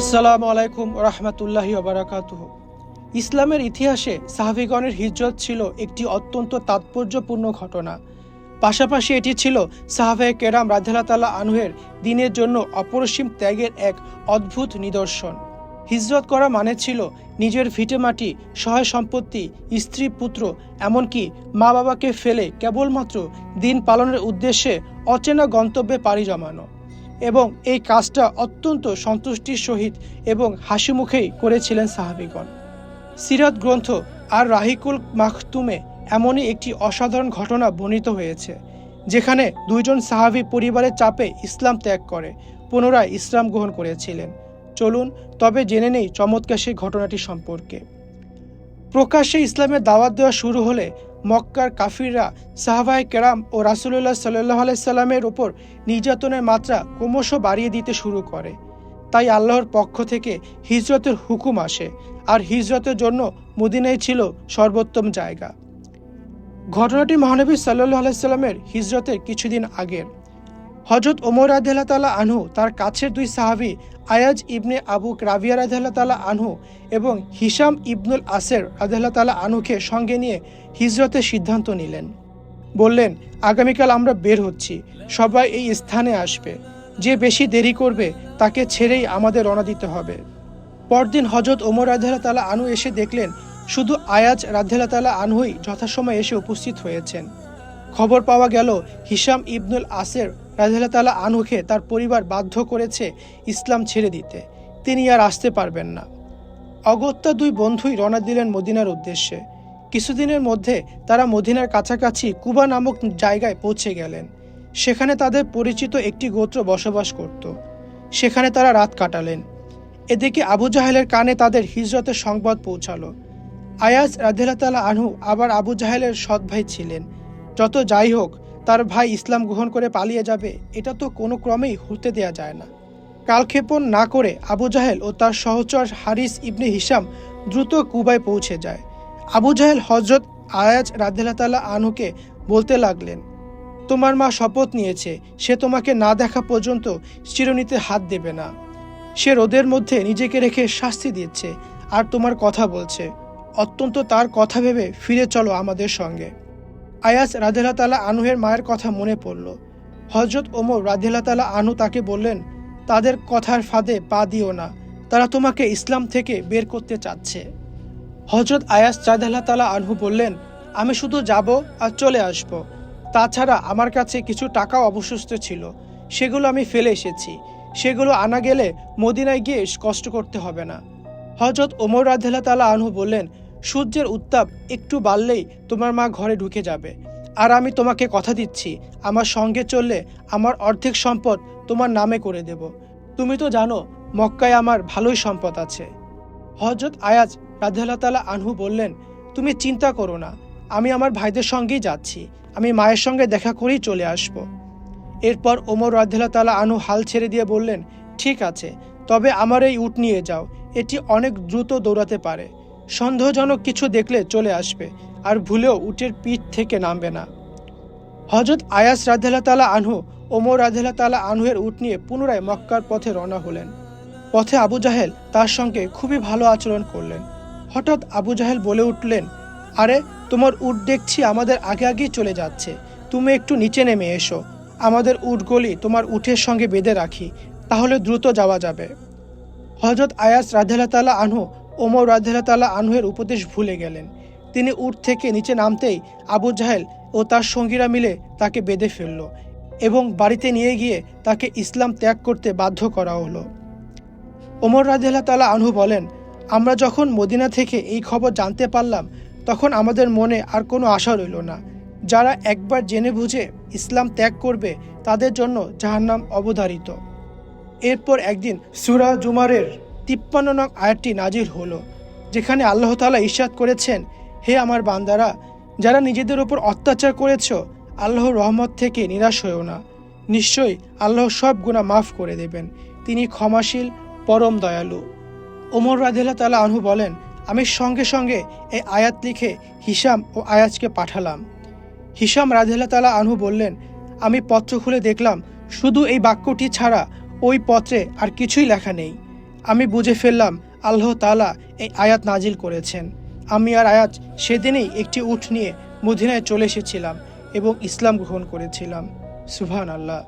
আসসালামু আলাইকুম রহমতুল্লাহি বারাকাতুহ। ইসলামের ইতিহাসে সাহাবিগণের হিজরত ছিল একটি অত্যন্ত তাৎপর্যপূর্ণ ঘটনা। পাশাপাশি এটি ছিল সাহাবে কেরাম রাধেলা তালা আনুহের দিনের জন্য অপরসীম ত্যাগের এক অদ্ভুত নিদর্শন। হিজরত করা মানে ছিল নিজের ভিটেমাটি, সহায় সম্পত্তি, স্ত্রী, পুত্র, এমনকি মা বাবাকে ফেলে কেবলমাত্র দিন পালনের উদ্দেশ্যে অচেনা গন্তব্যে পাড়ি জমানো। এবং এই কাজটা অত্যন্ত সন্তুষ্টির সহিত এবং হাসি মুখেই করেছিলেন সাহাবিগণ। সিরাত গ্রন্থ আর রাহিকুল মাখতুমে এমনই একটি অসাধারণ ঘটনা বর্ণিত হয়েছে, যেখানে দুইজন সাহাবি পরিবারের চাপে ইসলাম ত্যাগ করে, পুনরায় ইসলাম গ্রহণ করেছিলেন। চলুন, তবে জেনে নেই চমৎকার সেই ঘটনাটি সম্পর্কে। প্রকাশ্যে ইসলামের দাওয়াত দেওয়া শুরু হলে মক্কার কাফিররা সাহাবাই কেরাম ও রাসুলুল্লাহ সাল্লাহ আলাইসাল্লামের ওপর নির্যাতনের মাত্রা ক্রমশ বাড়িয়ে দিতে শুরু করে। তাই আল্লাহর পক্ষ থেকে হিজরতের হুকুম আসে, আর হিজরতের জন্য মদিনাই ছিল সর্বোত্তম জায়গা। ঘটনাটি মহানবী সাল্লাহ আলাইসাল্লামের হিজরতের কিছুদিন আগের। হজরত ওমর আদহাল্লা তালা আনহু, তার কাছের দুই সাহাবি আয়াজ ইবনে আবু রাবিয়া রাদহাল্লা তালা আনহু এবং হিসাম ইবনুল আসের রাদহাল্লা তালা আনহুকে সঙ্গে নিয়ে হিজরতের সিদ্ধান্ত নিলেন। বললেন, আগামীকাল আমরা বের হচ্ছি। সবাই এই স্থানে আসবে। যে বেশি দেরি করবে, তাকে ছেড়েই আমাদের রওনা দিতে হবে। পরদিন হজরত ওমর রাধেলা তালা আনু এসে দেখলেন, শুধু আয়াজ রাধেলা তালা আনহুই যথাসময় এসে উপস্থিত হয়েছেন। খবর পাওয়া গেল হিসাম ইবনুল আসের রাধেলা তালা আনুকে তার পরিবার বাধ্য করেছে ইসলাম ছেড়ে দিতে। তিনি আর আসতে পারবেন না। অগত্যা দুই বন্ধুই রওনা দিলেন মদিনার উদ্দেশ্যে। কিছুদিনের মধ্যে তারা মদিনার কাছাকাছি কুবা নামক জায়গায় পৌঁছে গেলেন। সেখানে তাদের পরিচিত একটি গোত্র বসবাস করত। সেখানে তারা রাত কাটালেন। এদিকে আবু জাহেলের কানে তাদের হিজরতের সংবাদ পৌঁছালো। আয়াজ রাধেলাতালা আনহু আবার আবু জাহেলের সৎ ভাই ছিলেন। যত যাই হোক, তার ভাই ইসলাম গ্রহণ করে পালিয়ে যাবে, এটা তো কোনো ক্রমেই হতে দেয়া যায় না। কালক্ষেপণ না করে আবু জাহেল ও তার সহচর হারিস ইবনে হিসাম দ্রুত কুবায় পৌঁছে যায়। আবু জাহেল হজরত আয়াজ রাধেলাতালা আনহুকে বলতে লাগলেন, তোমার মা শপথ নিয়েছে, সে তোমাকে না দেখা পর্যন্ত চিরনিতে হাত দেবে না। সে রোদের মধ্যে নিজেকে রেখে শাস্তি দিচ্ছে আর তোমার কথা বলছে। অত্যন্ত তার কথা ভেবে ফিরে চলো আমাদের সঙ্গে। আয়াস রাধেলা তালা আনুহের মায়ের কথা মনে পড়ল। হজরত ওমর রাধেলা তালা আনু তাকে বললেন, তাদের কথার ফাঁদে পা দিও না, তারা তোমাকে ইসলাম থেকে বের করতে চাচ্ছে। হজরত আয়াস রাধেলা তালা আনহু বললেন, আমি শুধু যাব আর চলে আসব। তাছাড়া আমার কাছে কিছু টাকাও অবশিষ্ট ছিল, সেগুলো আমি ফেলে এসেছি। সেগুলো আনা গেলে মদিনায় গিয়ে কষ্ট করতে হবে না। হজরত ওমর রাধেলা তালা আনহু বললেন সূর্যের উত্তাপ একটু বাড়লেই তোমার মা ঘরে ঢুকে যাবে। আর আমি তোমাকে কথা দিচ্ছি, আমার সঙ্গে চললে আমার অর্ধেক সম্পদ তোমার নামে করে দেব। তুমি তো জানো, মক্কায় আমার ভালোই সম্পদ আছে। হজরত আয়াজ রাধেলা তালা আনহু বললেন, তুমি চিন্তা করো না, আমি আমার ভাইদের সঙ্গেই যাচ্ছি, আমি মায়ের সঙ্গে দেখা করেই চলে আসব। এরপর ওমর রাধেলা তালা আনহু হাল ছেড়ে দিয়ে বললেন, ঠিক আছে, তবে আমার এই উট নিয়ে যাও, এটি অনেক দ্রুত দৌড়াতে পারে। সন্দেহজনক কিছু দেখলে চলে আসবে, আর ভুলেও উটের পিঠ থেকে নামবে না। হজরত আয়াস রাধেলা তালা আনহু, ওমর রাধেলা তালা আনহুয়ের উট নিয়ে পুনরায় মক্কার পথে রওনা হলেন। পথে আবু জাহেল তার সঙ্গে খুবই ভালো আচরণ করলেন। হঠাৎ আবু জাহেল বলে উঠলেন, আরে, তোমার উট দেখছি আমাদের আগে আগেই চলে যাচ্ছে। তুমি একটু নিচে নেমে এসো। আমাদের উটগুলি তোমার উটের সঙ্গে বেঁধে রাখি, তাহলে দ্রুত যাওয়া যাবে। হজরত আয়াস রাধেলা তালা আনহু ওমর রাধেলা তালা আনহুয়ের উপদেশ ভুলে গেলেন। তিনি উট থেকে নিচে নামতেই আবু জাহেল ও তার সঙ্গীরা মিলে তাকে বেঁধে ফেলল এবং বাড়িতে নিয়ে গিয়ে তাকে ইসলাম ত্যাগ করতে বাধ্য করা হলো। ওমর রাধেলা তালা আনহু বলেন, আমরা যখন মদিনা থেকে এই খবর জানতে পারলাম, তখন আমাদের মনে আর কোনো আশা রইল না। যারা একবার জেনে বুঝে ইসলাম ত্যাগ করবে, তাদের জন্য জাহান্নাম অবধারিত। এরপর একদিন সুরা জুমারের তিপ্পান্ন নং আয়াতটি নাজির হলো, যেখানে আল্লাহ তালা ইস্বাদ করেছেন, হে আমার বান্দারা, যারা নিজেদের ওপর অত্যাচার করেছ, আল্লাহর রহমত থেকে নিরাশ হয়েও না। নিশ্চয়ই আল্লাহ সব গুণা মাফ করে দেবেন। তিনি ক্ষমাশীল, পরম দয়ালু। ওমর রাধেলা তালা আনহু বলেন, আমি সঙ্গে সঙ্গে এই আয়াত লিখে হিসাম ও আয়াজকে পাঠালাম। হিসাম রাধেলা তালা আনহু বললেন, আমি পত্র খুলে দেখলাম, শুধু এই বাক্যটি ছাড়া ওই পত্রে আর কিছুই লেখা নেই। আমি বুঝে ফেললাম আল্লাহ তালা এই আয়াত নাজিল করেছেন। আমি আর আয়াত সেদিনেই একটি উঠ নিয়ে মদিনায় চলে এসেছিলাম এবং ইসলাম গ্রহণ করেছিলাম। সুভান আল্লাহ